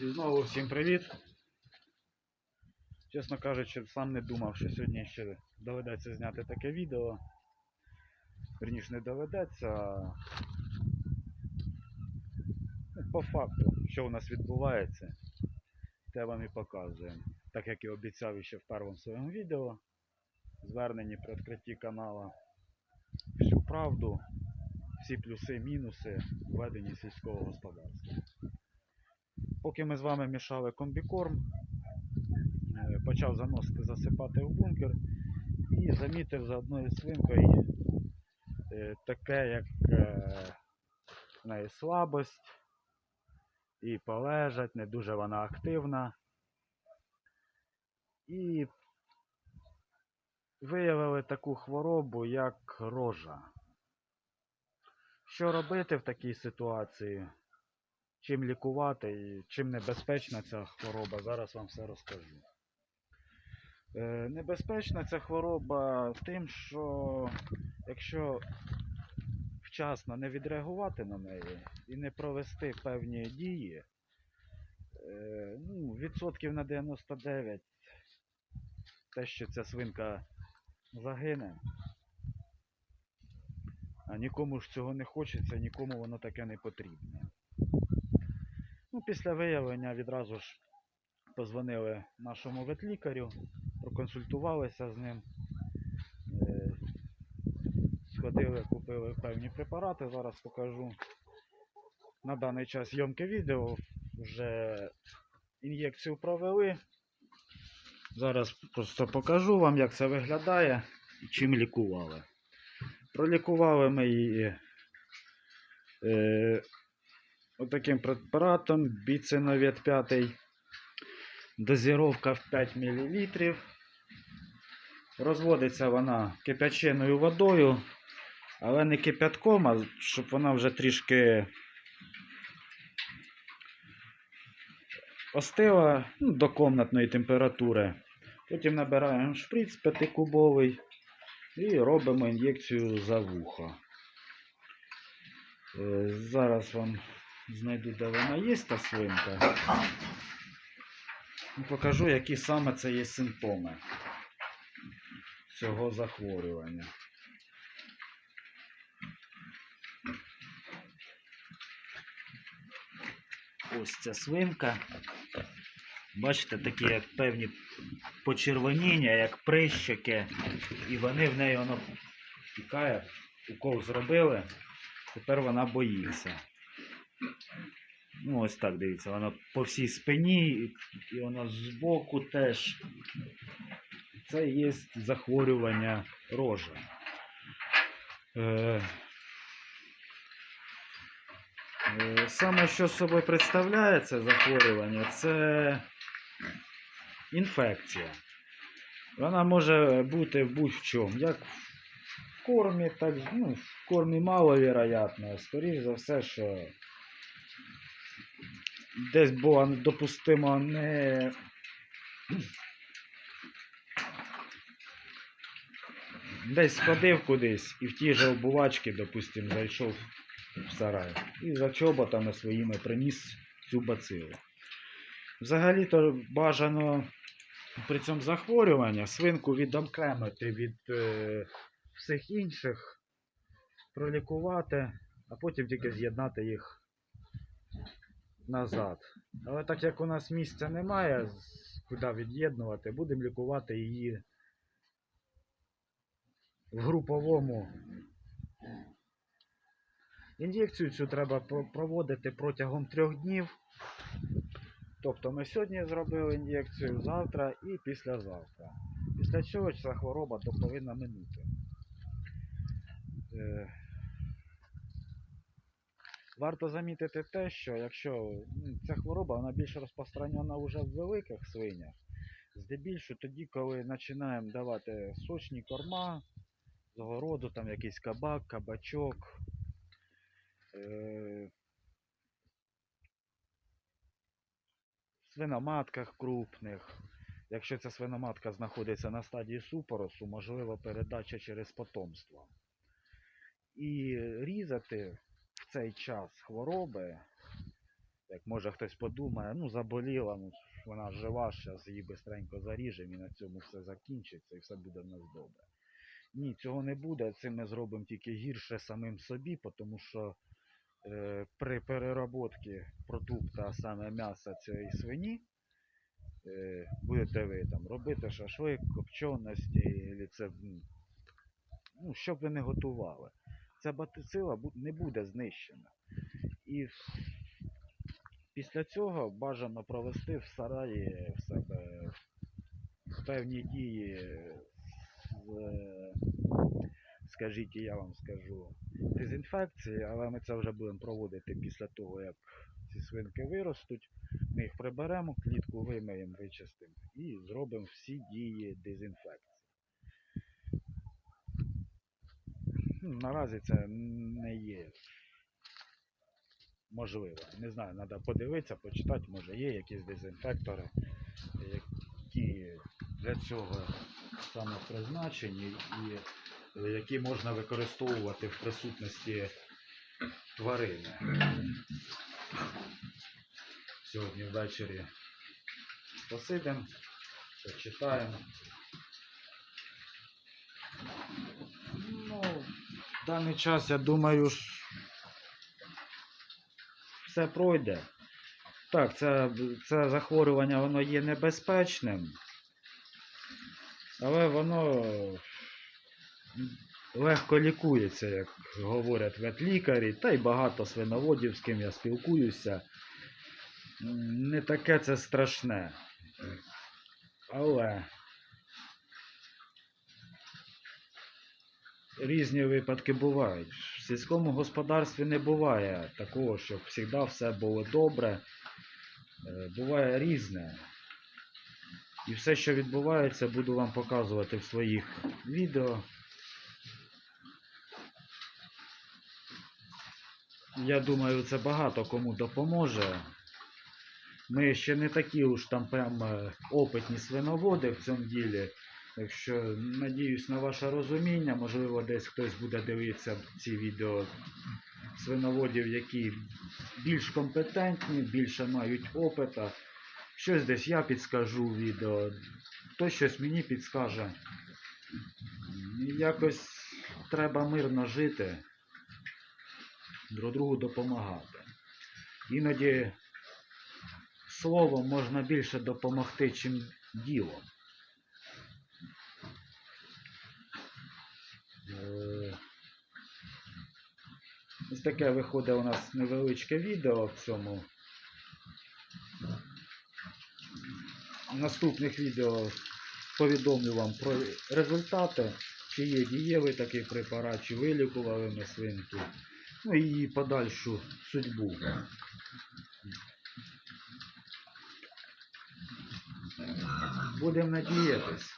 І знову всім привіт. Чесно кажучи, сам не думав, що сьогодні ще доведеться зняти таке відео. Верніше не доведеться. а ну, По факту, що у нас відбувається, те вам і показуємо. Так як і обіцяв ще в першому своєму відео, зверненні при відкритті канала. Всю правду, всі плюси, мінуси в веденні сільського господарства. Поки ми з вами мішали комбікорм, е, почав заносити, засипати в бункер і замітив за одною свинкою е, таке, як е, в неї слабость і полежать, не дуже вона активна. І виявили таку хворобу, як рожа. Що робити в такій ситуації? Чим лікувати і чим небезпечна ця хвороба, зараз вам все розкажу. Е, небезпечна ця хвороба тим, що якщо вчасно не відреагувати на неї і не провести певні дії, е, ну, відсотків на 99 те, що ця свинка загине. А нікому ж цього не хочеться, нікому воно таке не потрібне. Ну, після виявлення відразу ж позвонили нашому ветлікарю, проконсультувалися з ним, е, сходили, купили певні препарати, зараз покажу. На даний час зйомки відео вже ін'єкцію провели. Зараз просто покажу вам, як це виглядає і чим лікували. Пролікували ми її е, отаким препаратом біциновет 5. Дозіровка в 5 мл. Розводиться вона кипяченою водою, але не кипятком, а щоб вона вже трішки остила ну, до комнатної температури. Потім набираємо шприц 5-кубовий і робимо ін'єкцію за вухо. Е, Зараз вам знайду, де вона є, та свинка. І покажу, які саме це є симптоми цього захворювання. Ось ця свинка. Бачите, такі як певні почервоніння, як прищики, і вони в неї воно тікає, укол зробили, тепер вона боїться. Ну, ось так дивіться, вона по всій спині, і- вона збоку теж. Це є захворювання рожа. Е, е, Саме що собою представляє це захворювання, це інфекція. Вона може бути будь-в чому, як в кормі, так ну, в кормі маловероятно. Скоріше за все, що десь було допустимо не. Десь сходив кудись і в ті же обувачки, допустимо, зайшов в сарай. І за чоботами своїми приніс цю бацилу. Взагалі-то бажано при цьому захворюванні свинку відокремити від е, всіх інших, пролікувати, а потім тільки з'єднати їх назад. Але так як у нас місця немає, куди від'єднувати, будемо лікувати її в груповому. Ін'єкцію цю треба проводити протягом трьох днів. Тобто ми сьогодні зробили ін'єкцію, завтра і післязавтра. Після цього ця хвороба повинна минути. Варто замітити те, що якщо ну, ця хвороба вона більш розпространена вже в великих свинях, здебільшого тоді, коли починаємо давати сочні корма, з огороду, там якийсь кабак, кабачок, е, свиноматках крупних. Якщо ця свиноматка знаходиться на стадії супоросу, можливо передача через потомство. І різати цей час хвороби Як може хтось подумає, ну заболіла, ну вона жива, зараз її бистренько заріжемо і на цьому все закінчиться і все буде в нас добре. Ні, цього не буде. Це ми зробимо тільки гірше самим собі, тому що е, при продукту, а саме м'яса цієї свині, е, будете ви там робити шашлик, копченості, ну, що б ви не готували. Ця батицила бу- не буде знищена. І після цього бажано провести в сараї в себе певні дії з, скажіть, я вам скажу, дезінфекції, але ми це вже будемо проводити після того, як ці свинки виростуть. Ми їх приберемо, клітку вимиємо, вичистимо і зробимо всі дії дезінфекції. Наразі це не є можливо. Не знаю, треба подивитися, почитати, може є якісь дезінфектори, які для цього саме призначені і е, які можна використовувати в присутності тварини. Сьогодні ввечері посидимо, почитаємо. Ну, в даний час, я думаю, все пройде. Так, це, це захворювання воно є небезпечним, але воно легко лікується, як говорять ветлікарі, та й багато свиноводів, з ким я спілкуюся. Не таке це страшне. Але різні випадки бувають. В сільському господарстві не буває такого, щоб завжди все було добре. Е, Буває різне. І все, що відбувається, буду вам показувати в своїх відео. Я думаю, це багато кому допоможе. Ми ще не такі уж там прям е, опитні свиноводи в цьому ділі. Так що надіюсь на ваше розуміння. Можливо, десь хтось буде дивитися ці відео свиноводів, які більш компетентні, більше мають опита. Щось десь я підскажу відео, хтось щось мені підскаже. Якось треба мирно жити, друг другу допомагати. Іноді словом можна більше допомогти, чим ділом. Ось таке виходить у нас невеличке відео в цьому. В наступних відео повідомлю вам про результати, чи є дієвий такий препарат, чи вилікували ми свинки, ну і її подальшу судьбу. Будемо надіятись.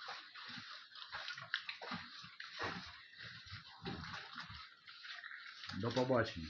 До побачення.